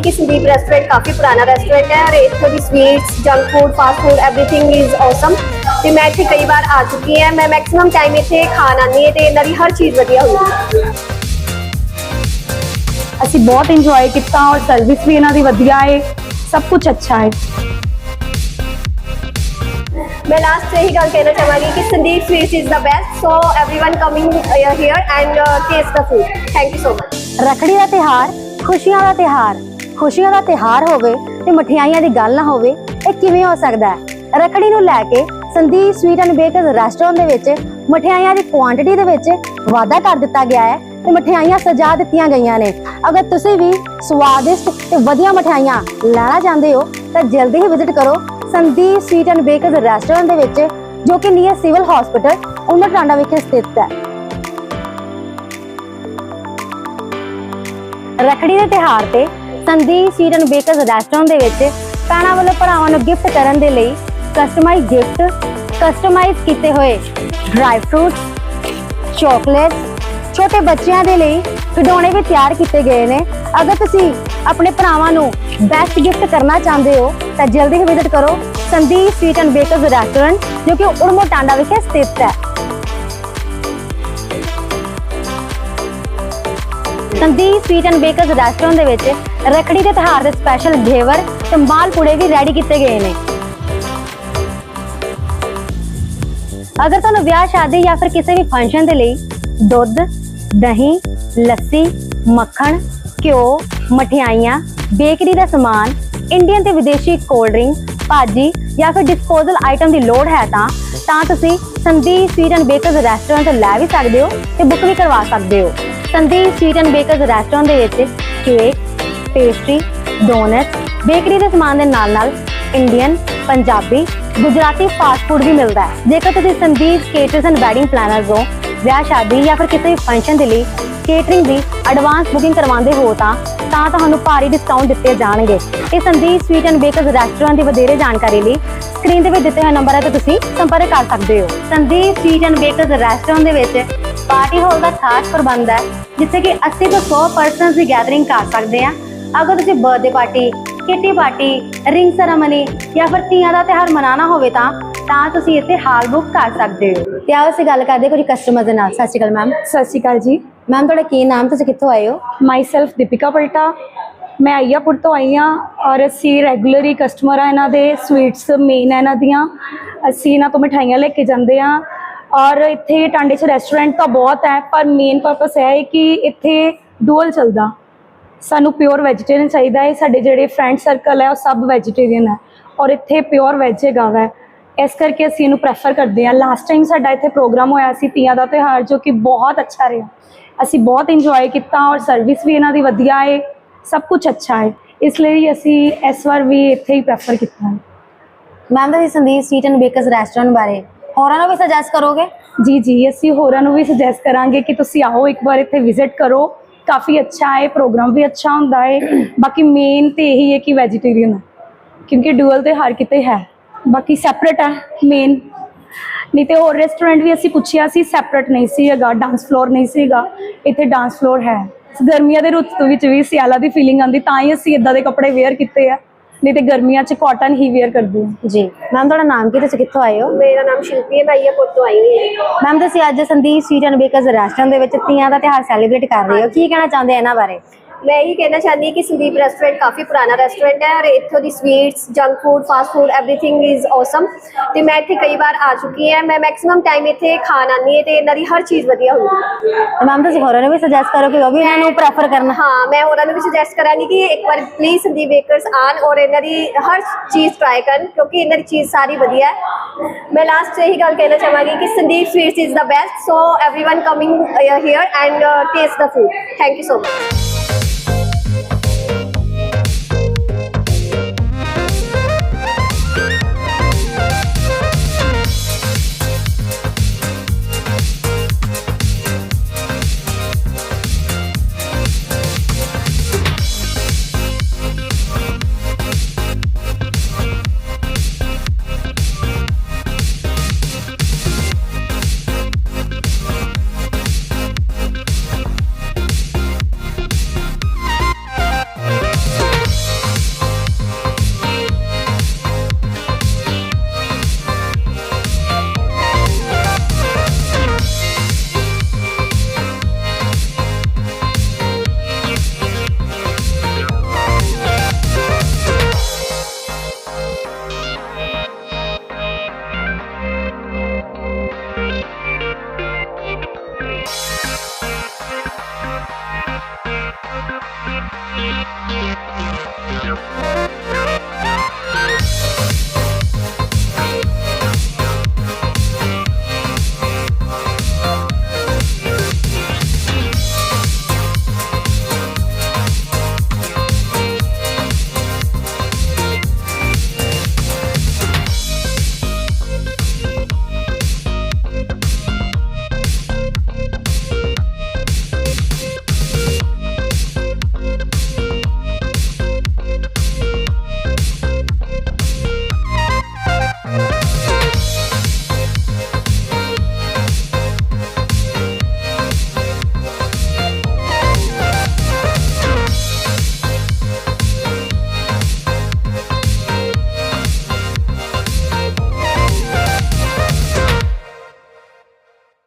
कि संदीप रेस्टोरेंट काफ़ी पुराना रेस्टोरेंट है और ਇੱਥੋਂ ਦੀ sweets junk food fast food everything is awesome ਤੇ ਮੈਂ ਇੱਥੇ ਕਈ ਵਾਰ ਆ ਚੁੱਕੀ ਹਾਂ ਮੈਂ ਮੈਕਸਿਮਮ ਟਾਈਮ ਇੱਥੇ ਖਾਣ ਆਉਂਦੀ ਹਾਂ ਤੇ ਇਹਨਾਂ ਦੀ ਹਰ ਚੀਜ਼ ਵਧੀਆ ਹੁੰਦੀ ਹੈ ਅਸੀਂ ਬਹੁਤ ਇੰਜੋਏ ਕੀਤਾ ਔਰ ਸਰਵਿਸ ਵੀ ਇਹਨਾਂ ਦੀ ਵਧੀਆ ਹੈ ਸਭ ਕੁਝ ਅੱਛਾ ਹੈ ਮੈਂ ਲਾਸਟ ਤੇ ਇਹੀ ਗੱਲ ਕਹਿਣਾ ਚਾਹਾਂਗੀ ਕਿ Sandeep Sweets is the best so everyone coming here and taste the food thank you so much Rakhri ਦਾ ਤਿਹਾਰ ਖੁਸ਼ੀਆਂ ਦਾ ਤਿਹਾਰ ਖੁਸ਼ੀਆਂ ਦਾ ਤਿਹਾਰ ਹੋਵੇ ਤੇ ਮਠਿਆਈਆਂ ਦੀ ਗੱਲ ਨਾ ਹੋਵੇ, ਇਹ ਕਿਵੇਂ ਹੋ ਸਕਦਾ ਹੈ? ਰਖੜੀ ਨੂੰ ਲੈ ਕੇ Sandeep sweet and bakers restaurant ਦੇ ਵਿੱਚ ਮਠਿਆਈਆਂ ਦੀ ਕੁਆਂਟੀਟੀ ਦੇ ਵਿੱਚ ਵਾਧਾ ਕਰ ਦਿੱਤਾ ਗਿਆ ਹੈ ਤੇ ਮਠਿਆਈਆਂ ਸਜਾ ਦਿੱਤੀਆਂ ਗਈਆਂ ਨੇ। ਅਗਰ ਤੁਸੀਂ ਵੀ ਸਵਾਦਿਸ਼ਟ ਤੇ ਵਧੀਆ ਮਠਿਆਈਆਂ ਲੈਣਾ ਚਾਹੁੰਦੇ ਹੋ, ਤਾਂ ਜਲਦੀ ਹੀ ਵਿਜ਼ਿਟ ਕਰੋ Sandeep sweet and bakers restaurant ਦੇ ਵਿੱਚ, ਜੋ ਕਿ ਨੀਅਰ ਸਿਵਲ ਹਸਪੀਟਲ ਉਮਰ ਟਾਂਡਾ ਵਿਖੇ ਸਥਿਤ ਹੈ। ਰਖੜੀ ਦੇ ਤਿਹਾਰ ਤੇ Sandeep sweet and bakers restaurant ਦੇ ਵਿੱਚ ਭੈਣਾਂ ਵੱਲੋਂ ਭਰਾਵਾਂ ਨੂੰ ਗਿਫਟ ਕਰਨ ਦੇ ਲਈ ਕਸਟਮਾਈਜ਼ ਗਿਫਟ ਕਸਟਮਾਈਜ਼ ਕੀਤੇ ਹੋਏ ਡਰਾਈ ਫਰੂਟਸ ਚਾਕਲੇਟ ਛੋਟੇ ਬੱਚਿਆਂ ਦੇ ਲਈ ਖਿਡੌਣੇ ਵੀ ਤਿਆਰ ਕੀਤੇ ਗਏ ਨੇ। ਅਗਰ ਤੁਸੀਂ ਆਪਣੇ ਭਰਾਵਾਂ ਨੂੰ ਬੈਸਟ ਗਿਫਟ ਕਰਨਾ ਚਾਹੁੰਦੇ ਹੋ, ਤਾਂ ਜਲਦੀ ਹੀ ਵਿਜ਼ਿਟ ਕਰੋ Sandeep sweet and bakers restaurant ਜੋ ਕਿ ਉੜਮੋ ਟਾਂਡਾ ਵਿਖੇ ਸਥਿਤ ਹੈ। Sandeep sweet and bakers restaurant ਦੇ ਵਿੱਚ ਰਖੜੀ ਦੇ ਤਿਉਹਾਰ ਦੇ ਸਪੈਸ਼ਲ ਘੇਵਰ ਤੇ ਮਾਲਪੂੜੇ ਵੀ ਰੈਡੀ ਕੀਤੇ ਗਏ ਨੇ। ਅਗਰ ਤੁਹਾਨੂੰ ਵਿਆਹ, ਸ਼ਾਦੀ ਜਾਂ ਫਿਰ ਕਿਸੇ ਵੀ ਫੰਕਸ਼ਨ ਦੇ ਲਈ ਦੁੱਧ, ਦਹੀਂ, ਲੱਸੀ, ਮੱਖਣ, ਘਿਓ, ਮਠਿਆਈਆਂ ਬੇਕਰੀ ਦਾ ਸਮਾਨ ਇੰਡੀਅਨ ਤੇ ਵਿਦੇਸ਼ੀ ਕੋਲਡ ਡਰਿੰਕ ਭਾਜੀ ਜਾਂ ਫਿਰ ਡਿਸਪੋਜ਼ਲ ਆਈਟਮ ਦੀ ਲੋੜ ਹੈ ਤਾਂ ਤਾਂ ਤੁਸੀਂ Sandeep sweet and bakers restaurant ਤੋਂ ਲੈ ਵੀ ਸਕਦੇ ਹੋ ਤੇ ਬੁੱਕ ਵੀ ਕਰਵਾ ਸਕਦੇ ਹੋ। Sandeep sweet and bakers restaurant ਦੇ ਵਿੱਚ ਕੇਕ ਪੇਸਟਰੀ ਡੋਨਟ ਬੇਕਰੀ ਦੇ ਸਮਾਨ ਦੇ ਨਾਲ ਨਾਲ Indian Punjabi, Gujarati fast food ਵੀ ਮਿਲਦਾ ਹੈ। ਜੇਕਰ ਤੁਸੀਂ Sandeep caterers and wedding planners ਹੋ, ਵਿਆਹ, ਸ਼ਾਦੀ ਜਾਂ ਫਿਰ ਕਿਸੇ ਵੀ ਫੰਕਸ਼ਨ ਦੇ ਲਈ ਕੇਟਰਿੰਗ ਦੀ ਐਡਵਾਂਸ ਬੁਕਿੰਗ ਕਰਵਾਉਂਦੇ ਹੋ ਤਾਂ ਤਾਂ ਤੁਹਾਨੂੰ ਭਾਰੀ ਡਿਸਕਾਊਂਟ ਦਿੱਤੇ ਜਾਣਗੇ। ਇਹ Sandeep sweet and bakers restaurant ਦੀ ਵਧੇਰੇ ਜਾਣਕਾਰੀ ਲਈ ਸਕਰੀਨ ਦੇ ਵਿੱਚ ਦਿੱਤੇ ਹੋਏ ਨੰਬਰ ਤੇ ਤੁਸੀਂ ਸੰਪਰਕ ਕਰ ਸਕਦੇ ਹੋ। Sandeep sweet and bakers restaurant ਦੇ ਵਿੱਚ ਪਾਰਟੀ ਹਾਲ ਦਾ ਖਾਸ ਪ੍ਰਬੰਧ ਹੈ, ਜਿੱਥੇ ਕਿ 80 ਤੋਂ 100 ਪਰਸਨਸ ਦੀ ਗੈਦਰਿੰਗ ਕਰ ਸਕਦੇ ਆ ਅਗਰ ਤੁਸੀਂ birthday party kitty party ring ceremony ਜਾਂ ਫਿਰ ਤੀਆਂ ਦਾ ਤਿਉਹਾਰ ਮਨਾਉਣਾ ਹੋਵੇ ਤਾਂ ਤਾਂ ਤੁਸੀਂ ਇੱਥੇ ਹਾਲ ਬੁੱਕ ਕਰ ਸਕਦੇ ਹੋ। ਤੇ ਆਓ ਅਸੀਂ ਗੱਲ ਕਰਦੇ ਕੁਝ ਕਸਟਮਰ ਦੇ ਨਾਲ। ਸਤਿ ਸ਼੍ਰੀ ਅਕਾਲ ਮੈਮ ਸਤਿ ਸ਼੍ਰੀ ਅਕਾਲ ਜੀ। ਮੈਮ ਤੁਹਾਡਾ ਕੀ ਨਾਮ? ਤੁਸੀਂ ਕਿੱਥੋਂ ਆਏ ਹੋ? Myself Deepika Palta. ਮੈਂ ਆਈਆਪੁਰ ਤੋਂ ਆਈ ਹਾਂ ਔਰ ਅਸੀਂ ਰੈਗੂਲਰ ਕਸਟਮਰ ਆ ਇਹਨਾਂ ਦੇ ਸਵੀਟਸ ਮੇਨ ਇਹਨਾਂ ਦੀਆਂ। ਅਸੀਂ ਇਹਨਾਂ ਤੋਂ ਮਿਠਾਈਆਂ ਲੈ ਕੇ ਜਾਂਦੇ ਹਾਂ। ਔਰ ਇੱਥੇ ਟਾਂਡੇ 'ਚ ਰੈਸਟੋਰੈਂਟ ਤਾਂ ਬਹੁਤ ਹੈ ਪਰ ਮੇਨ ਪਰਪਸ ਹੈ ਕਿ ਇੱਥੇ ਡੂਅਲ ਚੱਲਦਾ। ਸਾਨੂੰ ਪਿਓਰ ਵੈਜੀਟੇਰੀਅਨ ਚਾਹੀਦਾ ਹੈ। ਸਾਡੇ ਜਿਹੜੇ ਫਰੈਂਡ ਸਰਕਲ ਹੈ ਉਹ ਸਭ ਵੈਜੀਟੇਰੀਅਨ ਹੈ। ਔਰ ਇੱਥੇ ਪਿਓਰ ਵੈਜ ਹੈਗਾ ਵੈ। ਇਸ ਕਰਕੇ ਅਸੀਂ ਇਹਨੂੰ ਪ੍ਰੈਫਰ ਕਰਦੇ ਹਾਂ। ਲਾਸਟ ਟਾਈਮ ਸਾਡਾ ਇੱਥੇ ਪ੍ਰੋਗਰਾਮ ਹੋਇਆ ਸੀ ਤੀਆਂ ਦਾ ਤਿਉਹਾਰ ਜੋ ਕਿ ਬਹੁਤ ਅੱਛਾ ਰਿਹਾ। ਅਸੀਂ ਬਹੁਤ ਇੰਜੋਏ ਕੀਤਾ ਔਰ ਸਰਵਿਸ ਵੀ ਇਹਨਾਂ ਦੀ ਵਧੀਆ ਹੈ ਸਭ ਕੁਝ ਅੱਛਾ ਹੈ ਇਸ ਲਈ ਅਸੀਂ ਇਸ ਵਾਰ ਵੀ ਇੱਥੇ ਹੀ ਪ੍ਰੈਫਰ ਕੀਤਾ ਹੈ। ਮੈਮ ਤੁਸੀਂ Sandeep sweet and bakers restaurant ਬਾਰੇ ਹੋਰਾਂ ਨੂੰ ਵੀ ਸੁਜੈਸਟ ਕਰੋਗੇ? ਜੀ ਜੀ ਅਸੀਂ ਹੋਰਾਂ ਨੂੰ ਵੀ ਸੁਜੈਸਟ ਕਰਾਂਗੇ ਕਿ ਤੁਸੀਂ ਆਓ ਇੱਕ ਵਾਰ ਇੱਥੇ ਵਿਜ਼ਿਟ ਕਰੋ। ਕਾਫੀ ਅੱਛਾ ਹੈ, ਪ੍ਰੋਗਰਾਮ ਵੀ ਅੱਛਾ ਹੁੰਦਾ ਹੈ। ਬਾਕੀ ਮੇਨ ਤੇ ਇਹੀ ਹੈ ਕਿ ਵੈਜੀਟੇਰੀਅਨ ਕਿਉਂਕਿ ਡੂਅਲ ਤੇ ਹਰ ਕਿਤੇ ਹੈ। ਬਾਕੀ ਸੈਪਰੇਟ ਹੈ ਮੇਨ ਨਹੀਂ ਤੇ ਹੋਰ ਰੈਸਟੋਰੈਂਟ ਵੀ ਅਸੀਂ ਪੁੱਛਿਆ ਸੀ ਸੈਪਰੇਟ ਨਹੀਂ ਸੀ ਹੈਗਾ ਡਾਂਸ ਫਲੋਰ ਨਹੀਂ ਸੀਗਾ। ਇੱਥੇ ਡਾਂਸ ਫਲੋਰ ਹੈ। ਗਰਮੀਆਂ ਦੇ ਰੁੱਤ ਵਿੱਚ ਵੀ ਸਿਆਲਾ ਦੀ ਫੀਲਿੰਗ ਆਉਂਦੀ, ਤਾਂ ਹੀ ਅਸੀਂ ਇਦਾਂ ਦੇ ਕੱਪੜੇ ਵੇਅਰ ਕੀਤੇ ਆ। ਨਹੀਂ ਤੇ ਗਰਮੀਆਂ 'ਚ ਕਾਟਨ ਹੀ ਵੇਅਰ ਕਰਦੇ ਹਾਂ। ਜੀ। ਮੈਮ ਤੁਹਾਡਾ ਨਾਮ ਕੀ ਤੁਸੀਂ ਕਿੱਥੋਂ ਆਏ ਹੋ? ਮੇਰਾ ਨਾਮ ਸ਼ਿਲਪੀ ਹੈ ਮੈਂ ਆਈਆਪੁਰ ਤੋਂ ਆਈ ਹੋਈ ਹਾਂ। ਮੈਮ ਤੁਸੀਂ ਅੱਜ Sandeep sweet and bakers restaurant ਦੇ ਵਿੱਚ ਤੀਆਂ ਦਾ ਤਿਉਹਾਰ ਸੈਲੀਬ੍ਰੇਟ ਕਰ ਰਹੇ ਹੋ। ਕੀ ਕਹਿਣਾ ਚਾਹੁੰਦੇ ਆ ਇਹਨਾਂ ਬਾਰੇ? ਮੈਂ ਇਹੀ ਕਹਿਣਾ ਚਾਹੁੰਦੀ ਹਾਂ ਕਿ ਸੰਦੀਪ ਰੈਸਟੋਰੈਂਟ ਕਾਫੀ ਪੁਰਾਣਾ ਰੈਸਟੋਰੈਂਟ ਹੈ ਔਰ ਇੱਥੋਂ ਦੀ sweets junk food fast food everything is awesome ਤੇ ਮੈਂ ਇੱਥੇ ਕਈ ਵਾਰ ਆ ਚੁੱਕੀ ਹਾਂ ਮੈਂ ਮੈਕਸਿਮਮ ਟਾਈਮ ਇੱਥੇ ਖਾਣ ਆਉਂਦੀ ਹਾਂ ਤੇ ਇਹਨਾਂ ਦੀ ਹਰ ਚੀਜ਼ ਵਧੀਆ ਹੁੰਦੀ ਹੈ ਤੇ ਮੈਮ ਤੁਸੀਂ ਹੋਰਾਂ ਨੂੰ ਵੀ ਸੁਜੈਸਟ ਕਰੋ ਕਿ ਉਹ ਵੀ ਇਹਨਾਂ ਨੂੰ ਪ੍ਰੈਫਰ ਕਰਨ ਹਾਂ ਮੈਂ ਹੋਰਾਂ ਨੂੰ ਵੀ ਸੁਜੈਸਟ ਕਰਾਂਗੀ ਕਿ ਇੱਕ ਵਾਰ ਪਲੀਜ਼ ਸੰਦੀਪ ਬੇਕਰਸ ਆਣ ਔਰ ਇਹਨਾਂ ਦੀ ਹਰ ਚੀਜ਼ ਟਰਾਈ ਕਰਨ ਕਿਉਂਕਿ ਇਹਨਾਂ ਦੀ ਚੀਜ਼ ਸਾਰੀ ਵਧੀਆ ਹੈ ਮੈਂ ਲਾਸਟ ਇਹੀ ਗੱਲ ਕਹਿਣਾ ਚਾਹਾਂਗੀ ਕਿ Sandeep Sweets is the best so everyone coming here and taste the food thank you so much Thank you.